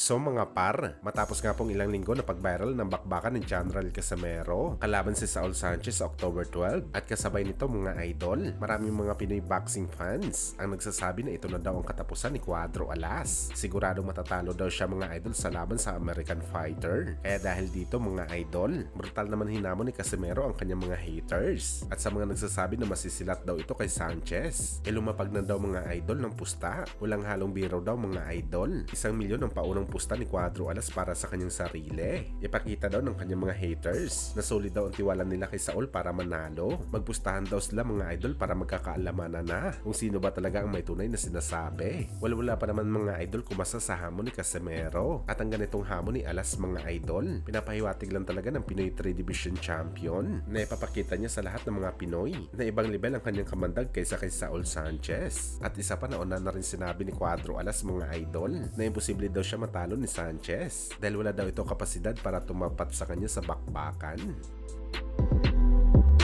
So mga par, matapos nga pong ilang linggo na pag-viral ng bakbakan ni General Casimero kalaban si Saul Sanchez sa October 12 at kasabay nito mga idol, maraming mga Pinoy boxing fans ang nagsasabi na ito na daw ang katapusan ni Cuadro Alas. Siguradong matatalo daw siya mga idol sa laban sa American Fighter. Kaya dahil dito mga idol, brutal naman hinamon ni Casimero ang kanyang mga haters. At sa mga nagsasabi na masisilat daw ito kay Sanchez, e lumapag na daw mga idol ng pusta. Walang halong biro daw mga idol. Isang milyon ang paunang pusta ni Cuadro Alas para sa kanyang sarili. Ipakita daw ng kanyang mga haters na solid daw ang tiwala nila kay Saul para manalo. Magpustahan daw sila mga idol para magkakaalamanan na kung sino ba talaga ang may tunay na sinasabi. Wala-wala pa naman mga idol kumasa sa hamon ni Casimero. At ang ganitong hamon ni Alas mga idol, pinapahiwatig lang talaga ng Pinoy 3 Division Champion na ipapakita niya sa lahat ng mga Pinoy na ibang level ang kanyang kamandag kaysa kay Saul Sanchez. At isa pa nauna na rin sinabi ni Cuadro Alas mga idol na imposible daw siya matalo ni Sanchez dahil wala daw ito kapasidad para tumapat sa kanya sa bakbakan.